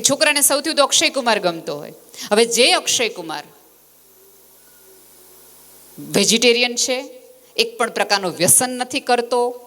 કે છોકરાને સૌથી વધુ અક્ષય કુમાર ગમતો હોય. હવે જે અક્ષય કુમાર વેજીટેરિયન છે, એક પણ પ્રકારનું વ્યસન નથી કરતો,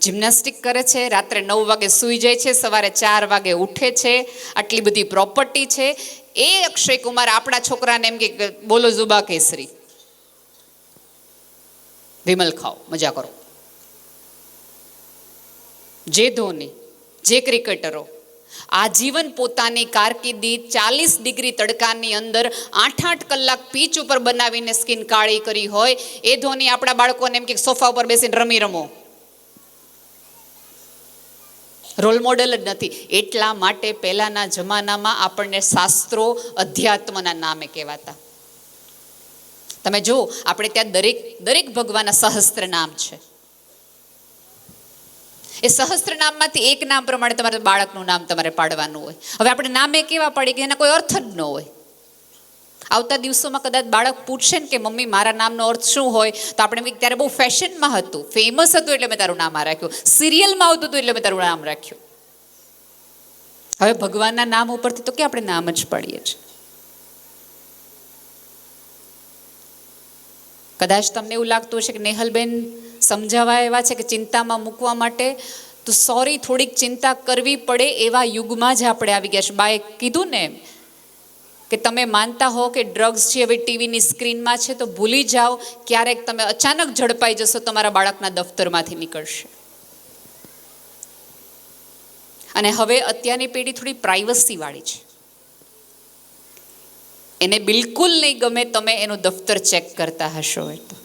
જિમ્નાસ્ટિક કરે છે, રાત્રે નવ વાગે સૂઈ જાય છે, સવારે ચાર વાગે ઉઠે છે, આટલી બધી પ્રોપર્ટી છે, એ અક્ષય કુમાર આપણા છોકરાને એમ કે બોલો જુબા કેસરી. વિમલ ખાઓ, મજા કરો. જે ધોની, જે ક્રિકેટરો આજીવન પોતાની કારકિર્દી ચાલીસ ડિગ્રી તડકાની અંદર આઠ આઠ કલાક પીચ ઉપર બનાવીને સ્કિન કાળી કરી હોય. એ ધોની આપણા બાળકોને એમ કે સોફા ઉપર બેસીને રમી રમો. રોલ મોડેલ જ નથી. એટલા માટે પહેલાના જમાનામાં આપણને શાસ્ત્રો અધ્યાત્મના નામે કહેવાતા. તમે જુઓ, આપણે ત્યાં દરેક દરેક ભગવાનના સહસ્ત્ર નામ છે. એ સહસ્ત્ર નામમાંથી એક નામ પ્રમાણે તમારે બાળકનું નામ તમારે પાડવાનું હોય. હવે આપણે નામે કેવા પાડીએ કે એના કોઈ અર્થ જ ન હોય. આવતા દિવસોમાં કદાચ બાળક પૂછશે ને કે, મમ્મી, મારા નામનો અર્થ શું હોય? તો આપણે ત્યારે બહુ ફેશનમાં હતું. ફેમસ હતું એટલે મેં તારું નામ આ રાખ્યું. સિરિયલમાં આવતું હતું એટલે મેં તારું નામ રાખ્યું. હવે ભગવાનના નામ ઉપરથી તો કે આપણે નામ જ પાડીએ છીએ? કદાચ તમને એવું લાગતું હશે કે, નેહલબેન સમજાવવા એવા છે કે ચિંતામાં મૂકવા માટે, તો સોરી થોડીક ચિંતા કરવી પડે એવા યુગમાં જ આપણે આવી ગયા છે. બાએ કીધું ને કે તમે માનતા હો કે ડ્રગ્સ છે, હવે ટીવીની સ્ક્રીનમાં છે, તો ભૂલી જાઓ, ક્યારેક તમે અચાનક ઝડપાઈ જશો, તમારા બાળકના દફતરમાંથી નીકળશે. અને હવે અત્યારની પેઢી થોડી પ્રાઇવસીવાળી છે. એને બિલકુલ નહીં ગમે તમે એનું દફતર ચેક કરતા હશો એ તો.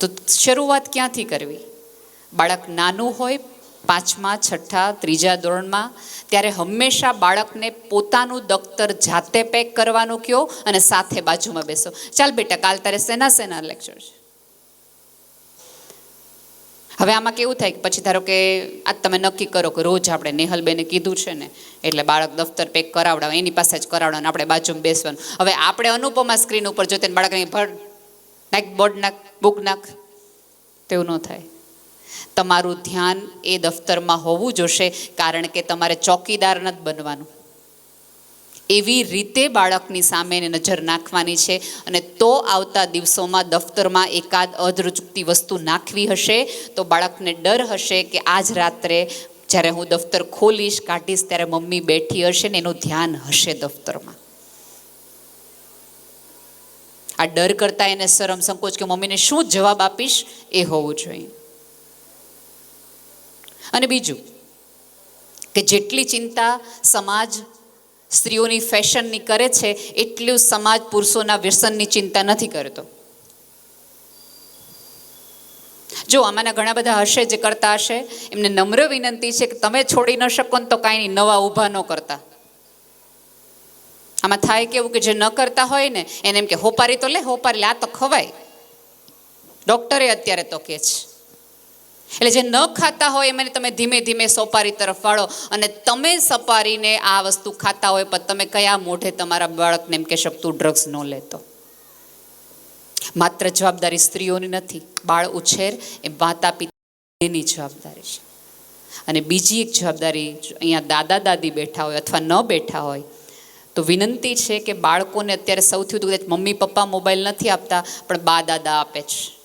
તો શરૂઆત ક્યાંથી કરવી? બાળક નાનું હોય, પાંચમા, છઠ્ઠા, ત્રીજા ધોરણમાં, ત્યારે હંમેશા બાળકને પોતાનું દફતર જાતે પેક કરવાનું કહો અને સાથે બાજુમાં બેસો. ચાલ બેટા, કાલ તારે સેના સેના લેક્ચર છે. હવે આમાં કેવું થાય કે પછી ધારો કે આ તમે નક્કી કરો કે રોજ આપણે નેહલબેને કીધું છે ને, એટલે બાળક દફતર પેક કરાવડાવે, એની પાસે જ કરાવડાવે આપણે બાજુમાં બેસવાનું. હવે આપણે અનુપમા સ્ક્રીન ઉપર જોતે બાળકને ભર, નાખ, બોર્ડ નાખ, બુક નાખ. તેવું ન થાય. તમારું ધ્યાન એ દફતરમાં હોવું જોશે, કારણ કે તમારે ચોકીદાર નથી બનવાનું. એવી રીતે બાળકની સામે નજર નાખવાની છે અને તો આવતા દિવસોમાં દફતરમાં એકાદ અધરચૂકતી વસ્તુ નાખવી હશે, તો બાળકને ડર હશે કે આજ રાત્રે જ્યારે હું દફતર ખોલીશ, કાઢીશ, ત્યારે મમ્મી બેઠી હશે ને એનું ધ્યાન હશે દફતરમાં. આ ડર કરતાં એને શરમ સંકોચ કે મમ્મીને શું જવાબ આપીશ એ હોવું જોઈએ. અને બીજું, કે જેટલી ચિંતા સમાજ સ્ત્રીઓની ફેશનની કરે છે, એટલું સમાજ પુરુષોના વ્યસનની ચિંતા નથી કરતો. જો આમાંના ઘણા બધા હશે જે કરતા હશે, એમને નમ્ર વિનંતી છે કે તમે છોડી ન શકો ને તો કાંઈ નહીં, નવા ઊભા ન કરતા. આમાં થાય કેવું કે જે ન કરતા હોય ને, એને એમ કે હોપારી તો લે, હોપારી લે, આ તો ખવાય. ડૉક્ટરે અત્યારે તો કે છે. એટલે જે ન ખાતા હોય એમને તમે ધીમે ધીમે સોપારી તરફ વાળો અને તમે સપારીને આ વસ્તુ ખાતા હોય, પણ તમે કયા મોઢે તમારા બાળકને એમ કે તું ડ્રગ્સ ન લેતો માત્ર જવાબદારી સ્ત્રીઓની નથી, બાળ ઉછેર એ માતા પિતાની જવાબદારી છે. અને બીજી એક જવાબદારી અહીંયા દાદા દાદી બેઠા હોય અથવા ન બેઠા હોય તો વિનંતી છે કે બાળકોને અત્યારે સૌથી વધુ કદાચ મમ્મી, પપ્પા મોબાઈલ નથી આપતા, પણ બા દાદા આપે છે.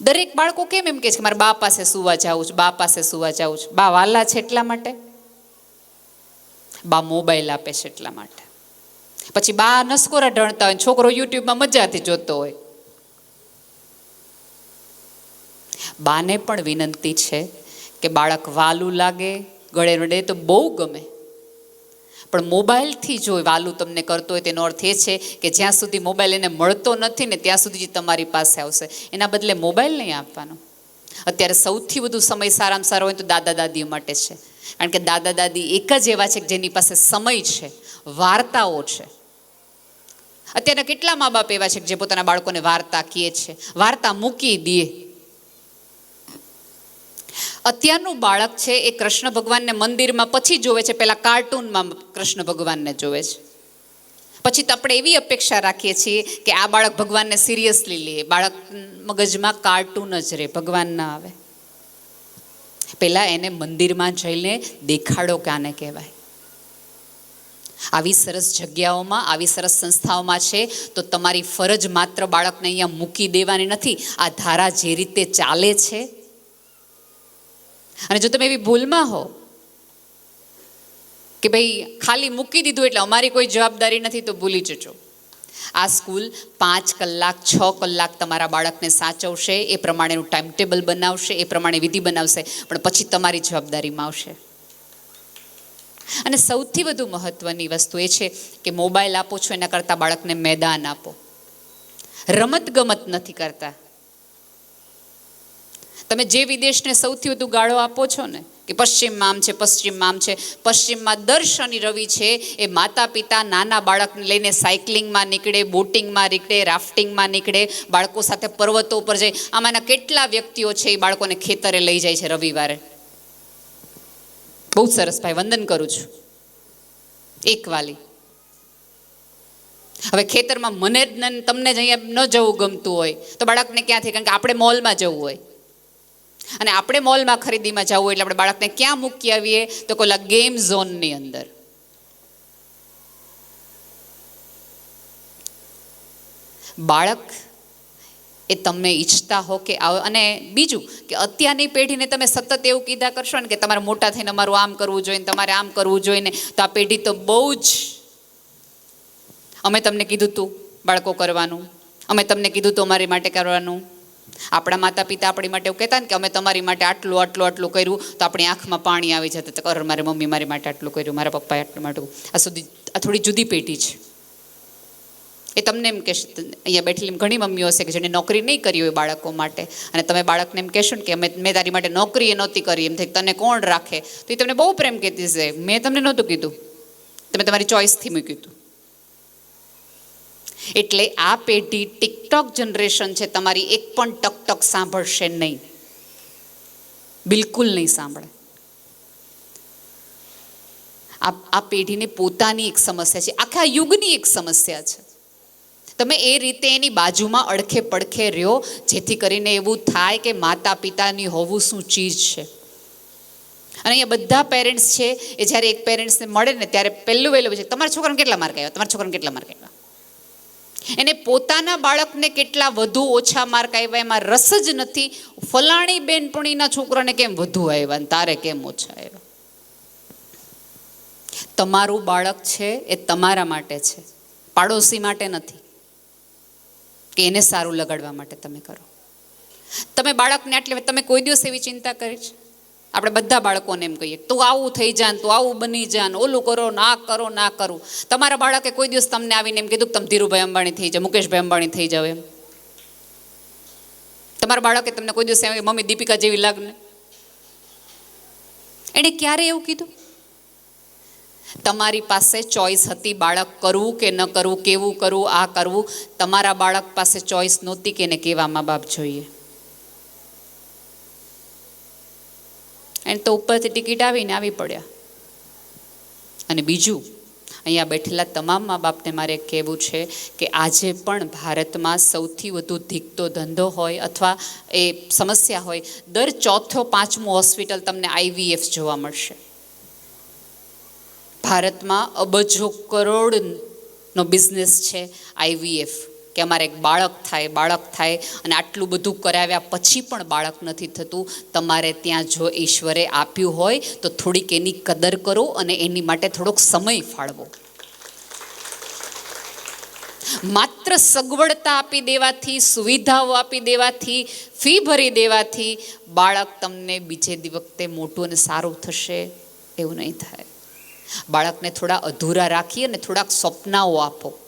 દરેક બાળકો કેમ એમ કહે છે કે મારે બા પાસે સુવા જાઉં છું, બા પાસે સુવા જાઉં છું? બા વાલા છે એટલા માટે? બા મોબાઈલ આપે છે એટલા માટે. પછી બા નસકોરા ઢણતા હોય છોકરો યુટ્યુબમાં મજાથી જોતો હોય. બાને પણ વિનંતી છે કે બાળક વાલું લાગે, ગળે રડે તો બહુ ગમે. પણ મોબાઈલથી જો વાલું તમને કરતો હોય તેનો અર્થ એ છે કે જ્યાં સુધી મોબાઈલ એને મળતો નથી ને ત્યાં સુધી જ તમારી પાસે આવશે. એના બદલે મોબાઈલ નહીં આપવાનો. અત્યારે સૌથી વધુ સમય સારામાં સારો હોય તો દાદા દાદીઓ માટે છે. કારણ કે દાદા દાદી એક જ એવા છે કે જેની પાસે સમય છે, વાર્તાઓ છે. અત્યારના કેટલા મા બાપ એવા છે કે જે પોતાના બાળકોને વાર્તા કહે છે? વાર્તા મૂકી દે. અત્યારનું બાળક છે એ કૃષ્ણ ભગવાનને મંદિરમાં પછી જોવે છે. પહેલાં કાર્ટૂનમાં કૃષ્ણ ભગવાનને જોવે છે. પછી તો આપણે એવી અપેક્ષા રાખીએ છીએ કે આ બાળક ભગવાનને સિરિયસલી લે. બાળક મગજમાં કાર્ટૂન જ રહે, ભગવાન ના આવે. પહેલાં એને મંદિરમાં જઈને દેખાડો કાને કહેવાય. આવી સરસ જગ્યાઓમાં, આવી સરસ સંસ્થાઓમાં છે તો તમારી ફરજ માત્ર બાળકને અહીંયા મૂકી દેવાની નથી. આ ધારા જે રીતે ચાલે છે અને જો તમે એવી ભૂલમાં હો કે ભાઈ ખાલી મૂકી દીધું એટલે અમારી કોઈ જવાબદારી નથી, તો ભૂલી જજો. આ સ્કૂલ પાંચ કલાક, છ કલાક તમારા બાળકને સાચવશે, એ પ્રમાણેનું ટાઈમ ટેબલ બનાવશે, એ પ્રમાણે વિધિ બનાવશે, પણ પછી તમારી જવાબદારીમાં આવશે. અને સૌથી વધુ મહત્વની વસ્તુ એ છે કે મોબાઈલ આપો છો એના કરતાં બાળકને મેદાન આપો. રમત ગમત નથી કરતા. તમે જે વિદેશને સૌથી વધુ ગાળો આપો છો ને, કે પશ્ચિમમાં આમ છે પશ્ચિમમાં આમ છે પશ્ચિમમાં દર શનિ રવિ છે, એ માતા પિતા નાના બાળકને લઈને સાયકલિંગમાં નીકળે બોટિંગમાં નીકળે રાફ્ટિંગમાં નીકળે, બાળકો સાથે પર્વતો ઉપર જાય, આમાંના કેટલા વ્યક્તિઓ છે એ બાળકોને ખેતરે લઈ જાય છે રવિવારે? બહુ સરસ ભાઈ, વંદન કરું છું. એક વાલી. હવે ખેતરમાં મને જ તમને જ અહીંયા ન જવું ગમતું હોય, તો બાળકને ક્યાંથી? કારણ કે આપણે મોલમાં જવું હોય. અને આપણે મોલમાં ખરીદીમાં જવું એટલે આપણે બાળકને ક્યાં મૂકી આવીએ? તો કોલા ગેમ ઝોનની અંદર. બાળક એ તમે ઈચ્છતા હો કે આવ. અને બીજું કે અત્યારની પેઢીને તમે સતત એવું કીધા કરશો ને કે તમારે મોટા થઈને અમારું આમ કરવું જોઈએ તમારે આમ કરવું જોઈએ તો આ પેઢી તો બહુ જ અમે તમને કીધું તું બાળકો કરવાનું. અમે તમને કીધું તું અમારી માટે કરવાનું. આપણા માતા પિતા આપણી માટે એવું કહેતા ને કે અમે તમારી માટે આટલું આટલું આટલું કર્યું, તો આપણી આંખમાં પાણી આવી જતા. તો કર મારી મમ્મી મારી માટે આટલું કર્યું, મારા પપ્પાએ આટલું માટે આ સુધી, આ થોડી જુદી પેઢી છે. એ તમને એમ કહેશે, અહીંયા બેઠેલી ઘણી મમ્મીઓ હશે કે જેને નોકરી નહીં કરી હોય બાળકો માટે. અને તમે બાળકને એમ કહેશો ને કે અમે, મેં તારી માટે નોકરી એ નહોતી કરી. એમ થાય, તને કોણ રાખે? તો એ તમને બહુ પ્રેમ કહેતી છે મેં તમને નહોતું કીધું. તમે તમારી ચોઈસથી મૂક્યું હતું. એટલે આ પેઢી ટિકટોક જનરેશન છે, તમારી એક પણ ટકટક સાંભળશે નહીં. બિલકુલ નહીં સાંભળે. આ આ પેઢીને પોતાની એક સમસ્યા છે. આખા યુગની એક સમસ્યા છે. તમે એ રીતે એની બાજુમાં અડખે પડખે રહ્યો, જેથી કરીને એવું થાય કે માતા પિતાની હોવું શું ચીજ છે. અને અહીંયા બધા પેરેન્ટ્સ છે, એ જ્યારે એક પેરેન્ટ્સને મળે ને ત્યારે પહેલું વહેલું છે તમારા છોકરાને કેટલા માર્ક આવ્યા તમારા છોકરાને કેટલા માર્ક આવ્યા એને પોતાના બાળકને કેટલા વધુ ઓછા માર્ક આવ્યા એમાં રસ જ નથી. ફલાણી બેનપણીના છોકરાને કેમ વધુ આવ્યા ને તારે કેમ ઓછા આવ્યા તમારું બાળક છે એ તમારા માટે છે. પાડોશી માટે નથી. કે એને સારું લગાડવા માટે તમે કરો. તમે બાળકને આટલે તમે કોઈ દિવસ એવી ચિંતા કરી છે? આપણે બધા બાળકોને એમ કહીએ તું આવું થઈ જાન તું આવું બની જાન ઓલું કરો, ના કરો, ના કરું. તમારા બાળકે કોઈ દિવસ તમને આવીને એમ કીધું કે તમે ધીરુભાઈ અંબાણી થઈ જાઓ, મુકેશભાઈ અંબાણી થઈ જાઓ એમ. તમારા બાળકે તમને કોઈ દિવસ એમ મમ્મી દીપિકા જેવી લાગને? એણે ક્યારે એવું કીધું? તમારી પાસે ચોઈસ હતી બાળક કરવું કે ન કરવું, કેવું કરવું, આ કરવું. તમારા બાળક પાસે ચોઈસ નહોતી કે એને કેવા મા બાપ જોઈએ? એને તો ઉપરથી ટિકિટ આવીને આવી પડ્યા. અને બીજું, અહીંયા બેઠેલા તમામ મા બાપને મારે કહેવું છે કે આજે પણ ભારતમાં સૌથી વધુ ધીકતો ધંધો હોય અથવા એ સમસ્યા હોય, દર ચોથો પાંચમો હોસ્પિટલ તમને આઈવીએફ જોવા મળશે. ભારતમાં અબજો કરોડનો બિઝનેસ છે આઈવીએફ કે અમારે એક બાળક થાય બાળક થાય અને આટલું બધું કરાવ્યા પછી પણ બાળક નથી થતું. તમારે ત્યાં જો ઈશ્વરે આપ્યું હોય તો થોડીક એની કદર કરો અને એની માટે થોડોક સમય ફાળવો. માત્ર સગવડતા આપી દેવાથી, સુવિધાઓ આપી દેવાથી, ફી ભરી દેવાથી બાળક તમને બીજે દિવસે મોટું અને સારું થશે એવું નહીં થાય. બાળકને થોડા અધૂરા રાખી અને થોડાક સ્વપ્નાઓ આપો.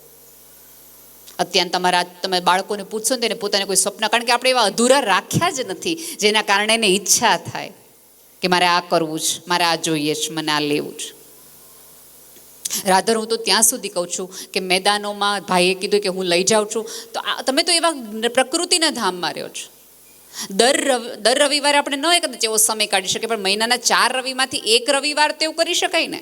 અત્યારે તમારા તમે બાળકોને પૂછશો ને તેને પોતાને કોઈ સ્વપ્ન કારણ કે આપણે એવા અધૂરા રાખ્યા જ નથી, જેના કારણે એને ઈચ્છા થાય કે મારે આ કરવું છે મારે આ જોઈએ છે મને આ લેવું છે રાધર, હું તો ત્યાં સુધી કહું છું કે મેદાનોમાં ભાઈએ કીધું કે હું લઈ જાઉં છું. તો તમે તો એવા પ્રકૃતિના ધામમાં રહ્યો છો. દર રવિ દર રવિવારે આપણે ન કદાચ એવો સમય કાઢી શકીએ, પણ મહિનાના ચાર રવિમાંથી એક રવિવાર તેવું કરી શકાય ને.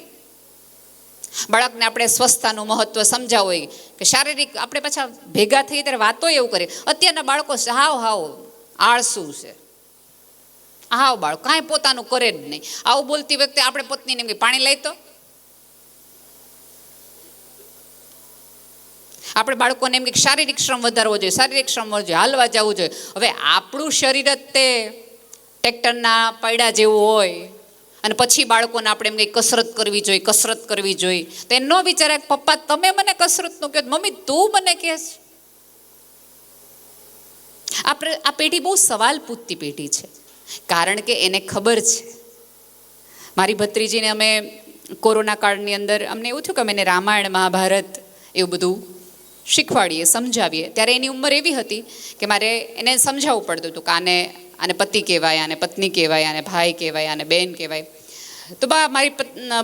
બાળકને આપણે સ્વસ્થતાનું મહત્વ સમજાવો કે શારીરિક, આપણે પાછા ભેગા થઈ ત્યારે વાતો એવું કરે અત્યારના બાળકો હાવ હાવ, આળસુ છે. હાવ બાળક, કાંઈ પોતાનું કરે જ નહીં. આવું બોલતી વખતે આપણે પત્નીને એમ પાણી લઈ તો. આપણે બાળકોને એમ કે, શારીરિક શ્રમ વધારવો જોઈએ, શારીરિક શ્રમ જોઈએ, હાલવા જવું જોઈએ. હવે આપણું શરીર જ તે ટ્રેક્ટરના પૈડા જેવું હોય. અને પછી બાળકોને આપણે એમ કંઈ કસરત કરવી જોઈએ, કસરત કરવી જોઈએ. તો એ ન વિચારે પપ્પા, તમે મને કસરતનું કહો. મમ્મી, તું મને કહેશ. છે આપણે આ પેઢી બહુ સવાલ પૂછતી પેઢી છે. કારણ કે એને ખબર છે. મારી ભત્રીજીને અમે કોરોના કાળની અંદર અમને એવું થયું કે અમે એને રામાયણ, મહાભારત એવું બધું શીખવાડીએ, સમજાવીએ. ત્યારે એની ઉંમર એવી હતી કે મારે એને સમજાવવું પડતું હતું કે આને આને પતિ કહેવાય, આને પત્ની કહેવાય, આને ભાઈ કહેવાય, આને બેન કહેવાય. તો બા, મારી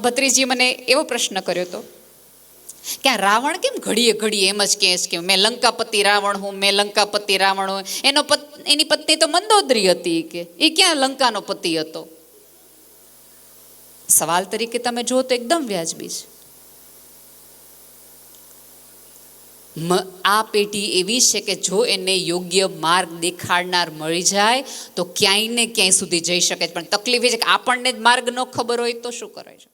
ભત્રીજીએ મને એવો પ્રશ્ન કર્યો હતો કે આ રાવણ કેમ ઘડીએ ઘડીએ એમ જ કહે છે કે મેં લંકાપતિ રાવણ હું, મેં લંકાપતિ રાવણ હું. એનો એની પત્ની તો મંદોદરી હતી કે, એ ક્યાં લંકાનો પતિ હતો? સવાલ તરીકે તમે જુઓ તો એકદમ વ્યાજબી છે મ- આ પેઢી એવી છે કે જો એને યોગ્ય માર્ગ દેખાડનાર મળી જાય, તો ક્યાંય ને ક્યાંય સુધી જઈ શકે પણ તકલીફ એ છે કે આપણને જ માર્ગ ન ખબર હોય તો શું કરે છે?